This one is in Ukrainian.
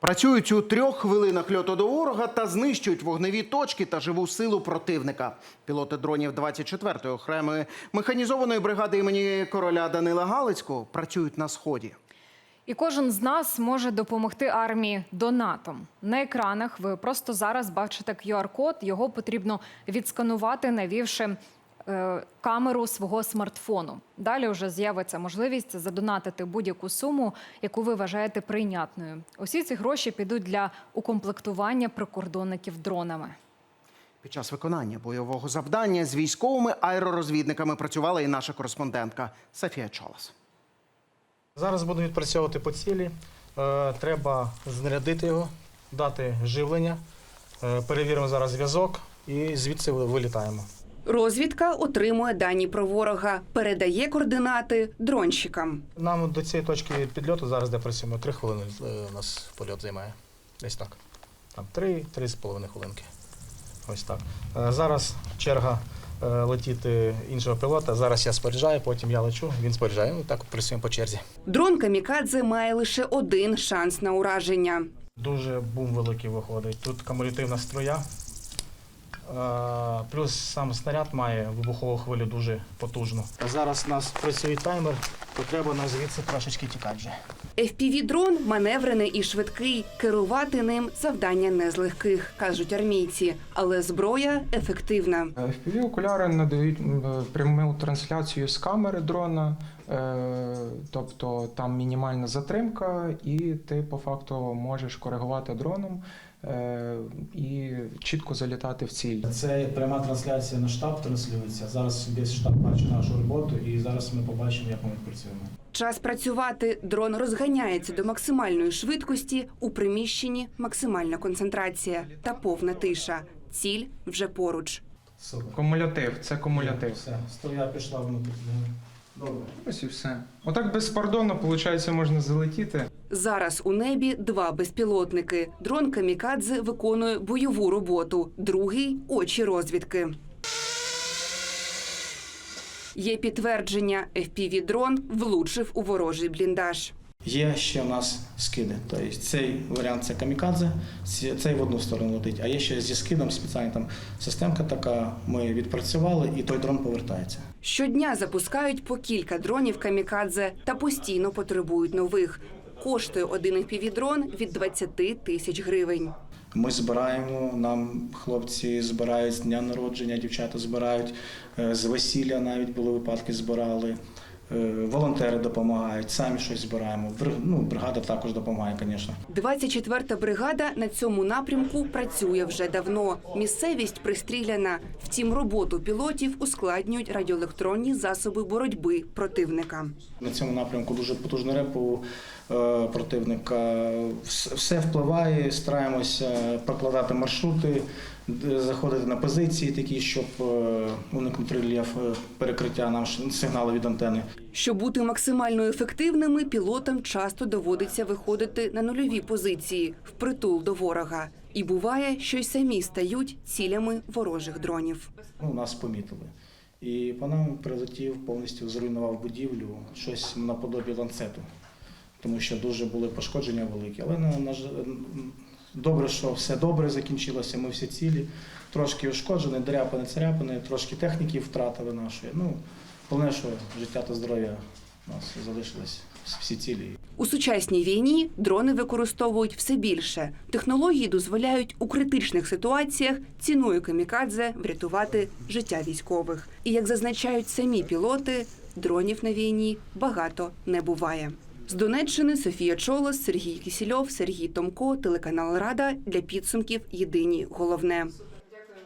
Працюють у трьох хвилинах льоту до ворога та знищують вогневі точки та живу силу противника. Пілоти дронів 24-ї окремої механізованої бригади імені короля Данила Галицького працюють на сході. І кожен з нас може допомогти армії донатом. На екранах ви просто зараз бачите QR-код. Його потрібно відсканувати, навівши камеру свого смартфону. Далі вже з'явиться можливість задонатити будь-яку суму, яку ви вважаєте прийнятною. Усі ці гроші підуть для укомплектування прикордонників дронами. Під час виконання бойового завдання з військовими аеророзвідниками працювала і наша кореспондентка Софія Чолас. Зараз будемо відпрацьовувати по цілі. Е, треба знарядити його, дати живлення. Е, перевіримо зараз зв'язок і звідси вилітаємо. Розвідка отримує дані про ворога, передає координати дронщикам. Нам до цієї точки підльоту зараз де працюємо. Три хвилини е, у нас польот займає. Десь так. Там три, три з половиною хвилинки. Ось так. Е, зараз черга е, летіти іншого пілота. Зараз я споряджаю, потім я лечу, він споряджає. Ну, так працюємо по черзі. Дрон Камікадзе має лише один шанс на ураження. Дуже бум великий виходить. Тут кумулятивна струя. Е, Плюс сам снаряд має вибухову хвилю дуже потужну. Зараз у нас працює таймер, то треба нас звідси трошечки тікати. FPV-дрон маневрений і швидкий. Керувати ним завдання не з легких, кажуть армійці, але зброя ефективна. fpv окуляри надають е, пряму трансляцію з камери дрона, е, тобто там мінімальна затримка, і ти по факту можеш коригувати дроном е, і чітко залітати в ціль. Це пряма трансляція на штаб транслюється. Зараз весь штаб бачить нашу роботу, і зараз ми побачимо, як ми працюємо. Час працювати. Дрон розганяється до максимальної швидкості. У приміщенні максимальна концентрація та повна тиша. Ціль вже поруч. Кумулятив, це кумулятив. Все, струя пішла внутрі. Добре. Ось і все. Отак безпардонно, виходить, можна залетіти. Зараз у небі два безпілотники. Дрон Камікадзе виконує бойову роботу. Другий очі розвідки. Є підтвердження, FPV-дрон влучив у ворожий бліндаж. Є ще у нас скиди. Тобто цей варіант це камікадзе, цей в одну сторону летить, а є ще зі скидом спеціальна там системка така. Ми відпрацювали, і той дрон повертається. Щодня запускають по кілька дронів камікадзе та постійно потребують нових. Коштує один FPV-дрон від 20 тисяч гривень. Ми збираємо, нам хлопці збирають з дня народження, дівчата збирають е, з весілля навіть були випадки, збирали. Е, Волонтери допомагають, самі щось збираємо. Ну, бригада також допомагає, звісно. 24-та бригада на цьому напрямку працює вже давно. Місцевість пристріляна. Втім, роботу пілотів ускладнюють радіоелектронні засоби боротьби противника. На цьому напрямку дуже потужний реп у е, противника. Все впливає, стараємося прокладати маршрути, заходити на позиції такі, щоб е, уникнути рельєф е, перекриття нам сигналу від антени. Щоб бути максимально ефективними, пілотам часто доводиться виходити на нульові позиції впритул до ворога. І буває, що й самі стають цілями ворожих дронів. Ну, нас помітили. І по нам прилетів, повністю зруйнував будівлю, щось наподобі ланцету, тому що дуже були пошкодження великі. Але на, на, добре, що все добре закінчилося, ми всі цілі. Трошки ушкоджені, дряпини, царяпини, трошки техніки втратили нашої. Ну, головне, що життя та здоров'я у нас залишились всі цілі. У сучасній війні дрони використовують все більше. Технології дозволяють у критичних ситуаціях ціною камікадзе врятувати життя військових. І як зазначають самі пілоти, дронів на війні багато не буває. З Донеччини Софія Чолос, Сергій Кісільов, Сергій Томко, телеканал Рада для підсумків Єдині головне.